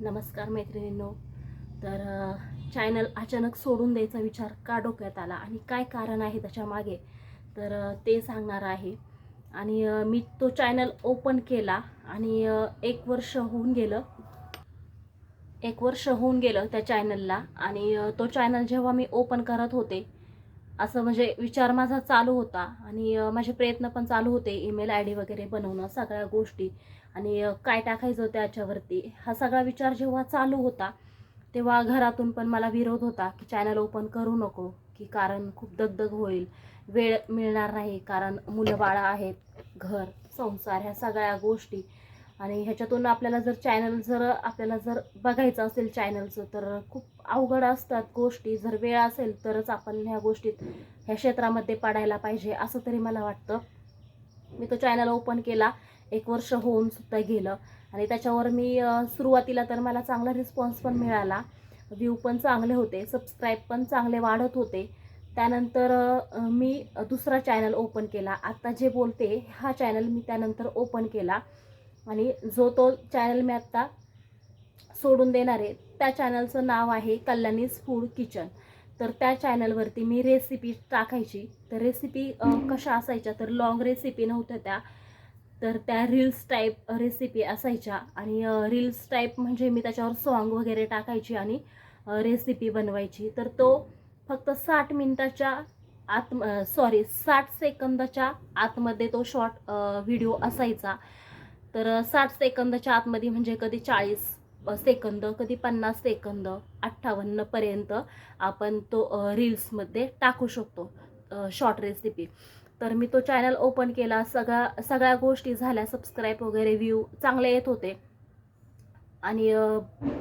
नमस्कार मैत्रिणींनो. तर चॅनल अचानक सोडून द्यायचा विचार का डोक्यात आला आणि काय कारण आहे त्याच्यामागे तर ते सांगणार आहे. आणि मी तो चॅनल ओपन केला आणि एक वर्ष होऊन गेलं. एक वर्ष होऊन गेलं त्या चॅनलला आणि तो चॅनल जेव्हा मी ओपन करत होते असं म्हणजे विचार माझा चालू होता. आणि माझे प्रयत्न पण चालू होते ईमेल आय डी वगैरे बनवणं सगळ्या गोष्टी. आणि काय टाकायचं त्याच्यावरती हा सगळा विचार जेव्हा चालू होता तेव्हा घरातून पण मला विरोध होता की चॅनल ओपन करू नको की कारण खूप दगदग होईल वेळ मिळणार नाही कारण मुलं बाळं आहेत घर संसार ह्या सगळ्या गोष्टी. आणि ह्याच्यातून आपल्याला जर चॅनल जर आपल्याला जर बघायचं असेल चॅनलचं तर खूप अवघड असतात गोष्टी. जर वेळ असेल तरच आपण ह्या गोष्टीत ह्या क्षेत्रामध्ये पडायला पाहिजे असं तरी मला वाटतं. मी तो चॅनल ओपन केला. एक वर्ष होऊन सुद्धा गेलं. आणि त्याच्यावर मी सुरुवातीला तर मला चांगला रिस्पॉन्स पण मिळाला. व्ह्यू पण चांगले होते. सबस्क्राईब पण चांगले वाढत होते. त्यानंतर मी दुसरा चॅनल ओपन केला. आत्ता जे बोलते हा चॅनल मी त्यानंतर ओपन केला. आणि जो तो चॅनल मी आत्ता सोडून देणार आहे त्या चॅनलचं नाव आहे कल्याणीज फूड किचन तर त्या चॅनलवरती मी रेसिपी टाकायची. तर रेसिपी कशा असायच्या? तर लॉंग रेसिपी नव्हत्या त्या. तर त्या रील्स टाईप रेसिपी असायच्या. आणि रील्स टाईप म्हणजे मी त्याच्यावर सॉन्ग वगैरे टाकायची आणि रेसिपी बनवायची. तर तो फक्त साठ मिनटाच्या आत सॉरी साठ सेकंदाच्या आतमध्ये तो शॉर्ट व्हिडिओ असायचा. तर साठ सेकंदाच्या आतमध्ये म्हणजे कधी चाळीस सेकंद कधी पन्नास सेकंद अठ्ठावन्नपर्यंत आपण तो रील्समध्ये टाकू शकतो शॉर्ट रेसिपी तर मी तो चॅनल ओपन केला. सगळ्या सगळ्या गोष्टी झाल्या. सबस्क्राईब वगैरे व्ह्यू चांगले येत होते. आणि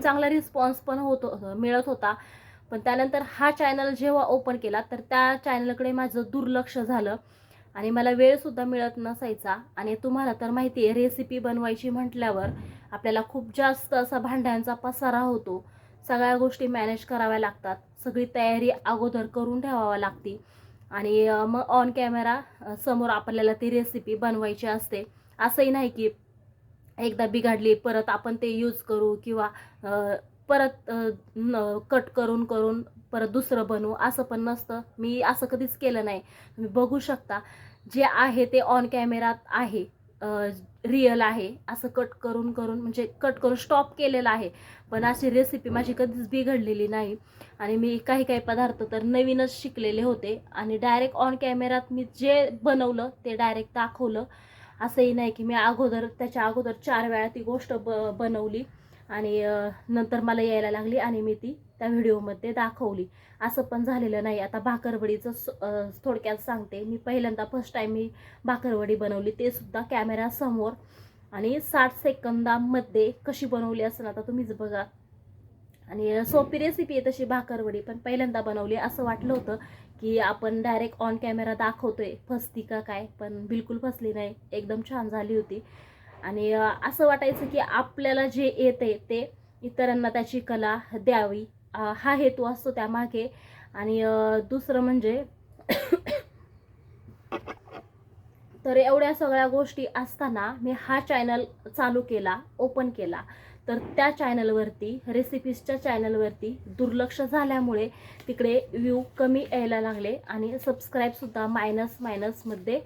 चांगला रिस्पॉन्स पण होत मिळत होता. पण त्यानंतर हा चॅनल जेव्हा ओपन केला तर त्या चॅनलकडे माझं दुर्लक्ष झालं. आणि मला वेळसुद्धा मिळत नसायचा. आणि तुम्हाला तर माहिती आहे रेसिपी बनवायची म्हटल्यावर आपल्याला खूप जास्त असा भांड्यांचा पसारा होतो. सगळ्या गोष्टी मॅनेज कराव्या लागतात. सगळी तयारी अगोदर करून ठेवावी लागते. आणि मग ऑन कॅमेरा समोर आपल्याला ती रेसिपी बनवायची असते. असंही नाही की एकदा बिघडली परत आपण ते यूज करू किंवा परत न कट करून करून परत दुसरं बनवू असं पण नसतं. मी असं कधीच केलं नाही. तुम्ही बघू शकता जे आहे ते ऑन कॅमेरात आहे. रिअल आहे. असं कट करून करून म्हणजे कट करून स्टॉप केलेलं आहे. पण अशी रेसिपी माझी कधीच बिघडलेली नाही. आणि मी काही काही पदार्थ तर नवीनच शिकलेले होते. आणि डायरेक्ट ऑन कॅमेरात मी जे बनवलं ते डायरेक्ट दाखवलं. असंही नाही की मी अगोदर त्याच्या अगोदर चार वेळा ती गोष्ट ब बनवली. आणि नंतर मला यायला लागली आणि मी ती त्या व्हिडिओमध्ये दाखवली. असं पण झालेलं नाही. आता भाकरवडीचं स- थोडक्यात सांगते. मी पहिल्यांदा फर्स्ट टाईम मी भाकरवडी बनवली. ते सुद्धा कॅमेऱ्यासमोर आणि साठ सेकंदामध्ये कशी बनवली असं आता तुम्हीच बघा. आणि सोपी रेसिपी आहे तशी भाकरवडी. पण पहिल्यांदा बनवली. असं वाटलं होतं की आपण डायरेक्ट ऑन कॅमेरा दाखवतोय. फसती का काय? पण बिलकुल फसली नाही. एकदम छान झाली होती. आणि असं वाटायचं की आपल्याला जे येते ते इतरांना त्याची कला द्यावी. हा हेतू असतो त्यामागे. आणि दुसरं म्हणजे तर एवढ्या सगळ्या गोष्टी असताना मी हा चॅनल चालू केला ओपन केला. तर त्या चॅनलवरती रेसिपीजच्या चॅनलवरती दुर्लक्ष झाल्यामुळे तिकडे व्ह्यू कमी यायला लागले आणि सबस्क्राईबसुद्धा मायनस मायनसमध्ये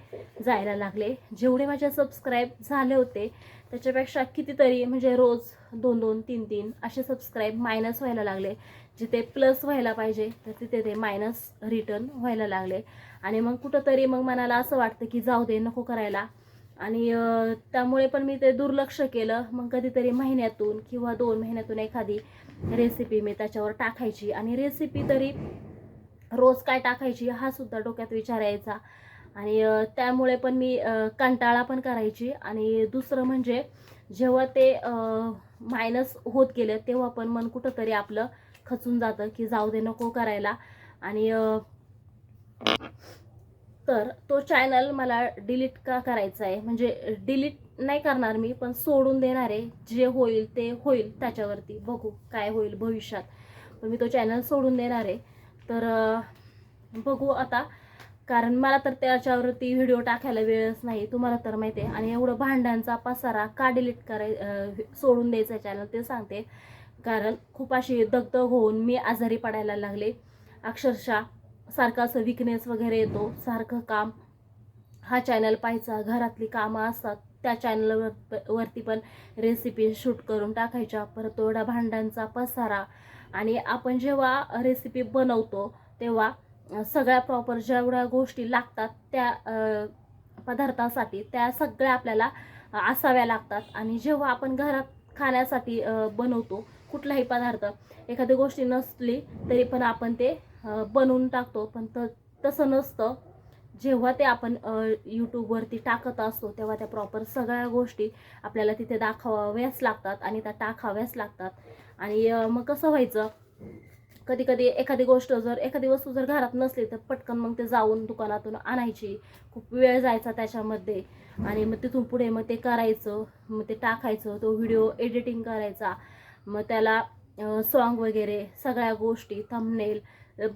जायला लागले. जेवढे माझे सबस्क्राईब झाले होते त्याच्यापेक्षा कितीतरी म्हणजे रोज दोन दोन तीन तीन असे सबस्क्राईब मायनस व्हायला लागले. जिथे प्लस व्हायला पाहिजे तर तिथे ते मायनस रिटर्न व्हायला लागले. आणि मग कुठंतरी मग मनाला असं वाटतं की जाऊ दे नको करायला. आणि त्यामुळे पण मी ते दुर्लक्ष केलं. मग कधीतरी महिन्यातून किंवा दोन महिन्यातून एखादी रेसिपी मी त्याच्यावर टाकायची. आणि रेसिपी तरी रोज काय टाकायची हा सुद्धा डोक्यात विचार यायचा. आणि त्यामुळे पण मी कंटाळा पण करायची. आणि दुसरं म्हणजे जेव्हा ते मायनस होत गेले तेव्हा पण मन कुठंतरी आपलं खचून जातं की जाऊ दे नको करायला. आणि तर तो चॅनल मला डिलीट का करायचा आहे? म्हणजे डिलीट नाही करणार मी पण सोडून देणार आहे. जे होईल ते होईल त्याच्यावरती. बघू काय होईल भविष्यात. पण मी तो चॅनल सोडून देणार आहे. तर बघू आता. कारण मला तर त्याच्यावरती व्हिडिओ टाकायला वेळच नाही तुम्हाला तर माहिती आहे. आणि एवढं भांड्यांचा पसारा का डिलीट कराय सोडून द्यायचं चॅनल ते सांगते. कारण खूप अशी दगदग होऊन मी आजारी पडायला लागले. अक्षरशः सारखं असं विकनेस वगैरे येतो सारखं काम. हा चॅनल पाहायचा घरातली कामं असतात त्या चॅनलवर वरती पण रेसिपी शूट करून टाकायच्या. परत एवढा भांड्यांचा पसारा. आणि आपण जेव्हा रेसिपी बनवतो तेव्हा सगळ्या प्रॉपर जेवढ्या गोष्टी लागतात त्या पदार्थासाठी त्या सगळ्या आपल्याला असाव्या लागतात. आणि जेव्हा आपण घरात खाण्यासाठी बनवतो कुठलाही पदार्थ एखादी गोष्टी नसली तरी पण आपण ते बनवून टाकतो. पण त तसं नसतं. जेव्हा ते आपण यूट्यूबवरती टाकत असतो तेव्हा त्या प्रॉपर सगळ्या गोष्टी आपल्याला तिथे दाखवाव्याच लागतात आणि त्या टाकाव्याच लागतात. आणि मग कसं व्हायचं? कधी कधी एखादी गोष्ट जर एखादी वस्तू जर घरात नसली तर पटकन मग ते जाऊन दुकानातून आणायची. खूप वेळ जायचा त्याच्यामध्ये. आणि मग तिथून पुढे मग ते करायचं मग ते टाकायचं तो व्हिडिओ एडिटिंग करायचा. मग त्याला सॉन्ग वगैरे सगळ्या गोष्टी थंबनेल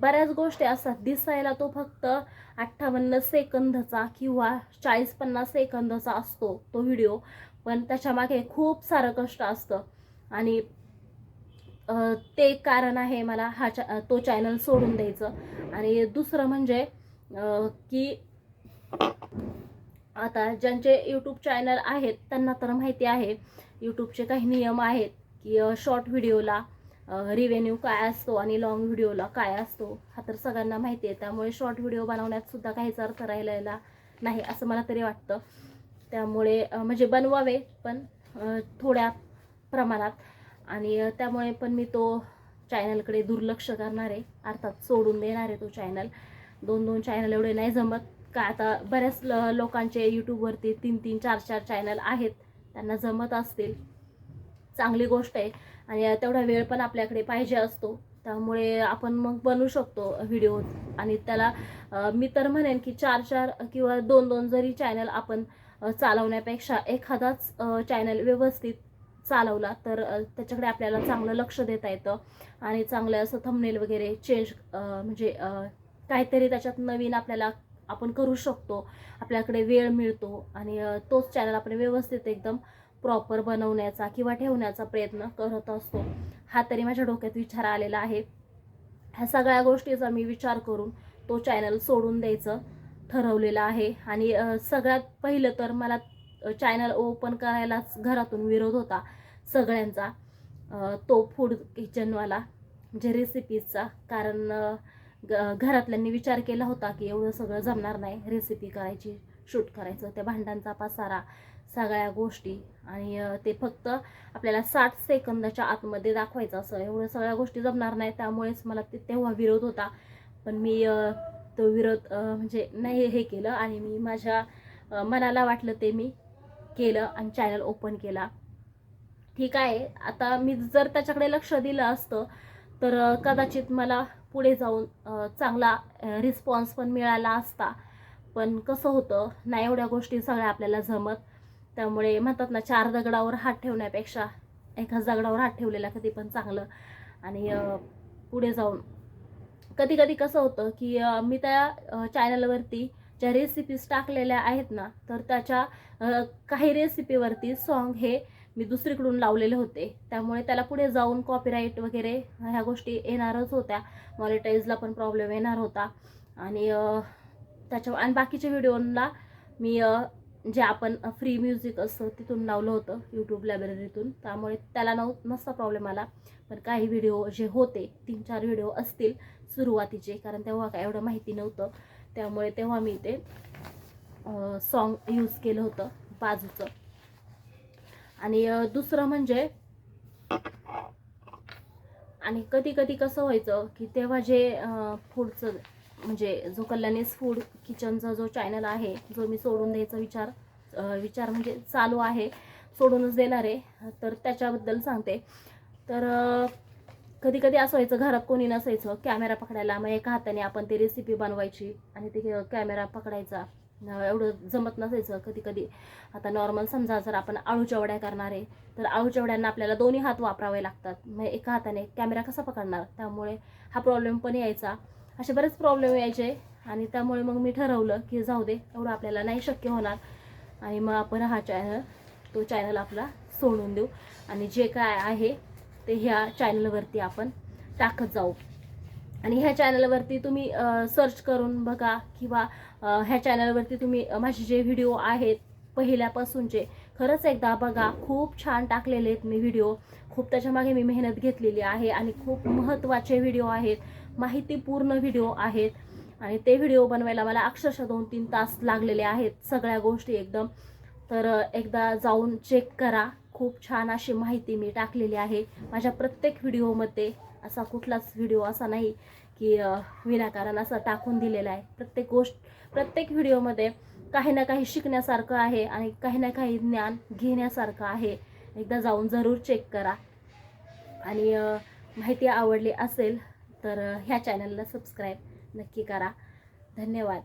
बऱ्याच गोष्टी असतात. दिसायला तो फक्त अठ्ठावन्न सेकंदचा किंवा चाळीस पन्नास सेकंदचा असतो तो व्हिडिओ. पण त्याच्यामागे खूप सारं कष्ट असतं. आणि ते एक कारण आहे मला हा चा तो चॅनल सोडून द्यायचं. आणि दुसरं म्हणजे की आता ज्यांचे यूट्यूब चॅनल आहेत त्यांना तर माहिती आहे यूट्यूबचे काही नियम आहेत की शॉर्ट व्हिडिओला रिव्हेन्यू काय असतो आणि लॉंग व्हिडिओला काय असतो हा तर सगळ्यांना माहिती आहे. त्यामुळे शॉर्ट व्हिडिओ बनवण्यात सुद्धा काहीच अर्थ राहिलेला नाही असं मला तरी वाटतं. त्यामुळे म्हणजे बनवावे पण थोड्या प्रमाणात. आणि त्यामुळे पण मी तो चॅनलकडे दुर्लक्ष करणार आहे. अर्थात सोडून देणार आहे तो चॅनल. दोन दोन चॅनल एवढे नाही जमत. का आता बऱ्याच ल लोकांचे यूट्यूबवरती तीन तीन चार चार चॅनल आहेत. त्यांना जमत असतील. चांगली गोष्ट आहे. आणि तेवढा वेळ पण आपल्याकडे पाहिजे असतो. त्यामुळे आपण मग बनवू शकतो व्हिडिओ. आणि त्याला मी तर म्हणेन की चार चार किंवा दोन दोन जरी चॅनल आपण चालवण्यापेक्षा एखादाच चॅनल व्यवस्थित चालवला तर त्याच्याकडे आपल्याला चांगलं लक्ष देता येतं. आणि चांगलं असं थंबनेल वगैरे चेंज म्हणजे काहीतरी त्याच्यात नवीन आपल्याला आपण करू शकतो. आपल्याकडे वेळ मिळतो आणि तोच चॅनल आपण व्यवस्थित एकदम प्रॉपर बनवण्याचा किंवा ठेवण्याचा प्रयत्न करत असतो. हा तरी माझ्या डोक्यात विचार आलेला आहे. ह्या सगळ्या गोष्टीचा मी विचार करून तो चॅनल सोडून द्यायचं ठरवलेलं आहे. आणि सगळ्यात पहिलं तर मला चॅनल ओपन करायलाच घरातून विरोध होता सगळ्यांचा. तो फूड किचनवाला म्हणजे रेसिपीजचा कारण ग- घरातल्यांनी विचार केला होता की एवढं सगळं जमणार नाही रेसिपी करायची शूट करायचं त्या भांड्यांचा पसारा सगळ्या गोष्टी. आणि ते फक्त आपल्याला साठ सेकंदाच्या आतमध्ये दाखवायचं असं एवढं सगळ्या गोष्टी जमणार नाही त्यामुळेच मला ते तेव्हा विरोध होता. पण मी तो विरोध म्हणजे नाही हे केलं आणि मी माझ्या मनाला वाटलं ते मी केलं आणि चॅनल ओपन केला. ठीक आहे. आता मी जर त्याच्याकडे लक्ष दिलं असतं तर कदाचित मला पुढे जाऊन चांगला रिस्पॉन्स पण मिळाला असता. पण कसं होतं नाही एवढ्या गोष्टी सगळ्या आपल्याला जमत. त्यामुळे म्हणतात ना चार दगडावर हात ठेवण्यापेक्षा एकाच दगडावर हात ठेवलेला कधी पण चांगलं. आणि पुढे जाऊन. कधी कधी कसं होतं की मी त्या चॅनलवरती ज्या रेसिपीज टाकलेल्या आहेत ना तर त्याच्या काही रेसिपीवरती सॉन्ग हे मी दुसरीकडून लावलेले होते. त्यामुळे त्याला पुढे जाऊन कॉपीराईट वगैरे ह्या गोष्टी येणारच होत्या. मॉनिटाईजला पण प्रॉब्लेम येणार होता. आणि त्याच्या आणि बाकीच्या व्हिडिओला मी जे आपण फ्री म्युझिक असतं तिथून लावलं होतं यूट्यूब लायब्ररीतून त्यामुळे त्याला नव नसता प्रॉब्लेम आला. पण काही व्हिडिओ जे होते तीन चार व्हिडिओ असतील सुरुवातीचे कारण तेव्हा काय एवढं माहिती नव्हतं. त्यामुळे तेव्हा मी ते सॉन्ग यूज केलं होतं बाजूचं. आणि दुसरं म्हणजे आणि कधी कधी कसं व्हायचं की तेव्हा जे फूडचं म्हणजे जो कल्याणीस फूड किचनचा जो चॅनल आहे जो मी सोडून द्यायचा विचार विचार म्हणजे चालू आहे सोडूनच देणार आहे तर त्याच्याबद्दल सांगते. तर कधी कधी असं व्हायचं घरात कोणी नसायचं कॅमेरा पकडायला मग एका हाताने आपण ती रेसिपी बनवायची आणि ते कॅमेरा पकडायचा. एवढं जमत नसायचं कधी कधी आता नॉर्मल समजा जर आपण आळूच्या वड्या करणार आहे तर आळूच्या वड्यांना आपल्याला दोन्ही हात वापरावे लागतात. मग एका हाताने कॅमेरा कसा पकडणार? त्यामुळे हा प्रॉब्लेम पण यायचा. असे बरेच प्रॉब्लेम यायचे आणि त्यामुळे मग मी ठरवलं की जाऊ दे एवढं आपल्याला नाही शक्य होणार. आणि मग आपण हा चॅनल तो चॅनल आपला सोडून देऊ. आणि जे काय आहे ते ह्या चॅनलवरती आपण टाकत जाऊ. आणि ह्या चॅनलवरती तुम्ही सर्च करून बघा किंवा ह्या चॅनलवरती तुम्ही माझे जे व्हिडिओ आहेत पहिल्यापासूनचे खरंच एकदा बघा खूप छान टाकलेले आहेत मी व्हिडिओ खूप त्याच्यामागे मी मेहनत घेतलेली आहे आणि खूप महत्त्वाचे व्हिडिओ आहेत माहितीपूर्ण व्हिडिओ आहेत. आणि ते व्हिडिओ बनवायला मला अक्षरशः दोन तीन तास लागलेले आहेत सगळ्या गोष्टी एकदम. तर एकदा जाऊन चेक करा. खूप छान अशी माहिती मी टाकलेली आहे माझ्या प्रत्येक व्हिडिओमध्ये असा कुठलाच व्हिडिओ असा नाही की विनाकारण असा टाकून दिलेला आहे. प्रत्येक गोष्ट प्रत्येक व्हिडिओमध्ये काही ना काही शिकण्यासारखं आहे आणि काही ना काही ज्ञान घेण्यासारखं आहे. एकदा जाऊन जरूर चेक करा. आणि माहिती आवडली असेल तर ह्या चॅनलला सबस्क्राईब नक्की करा. धन्यवाद.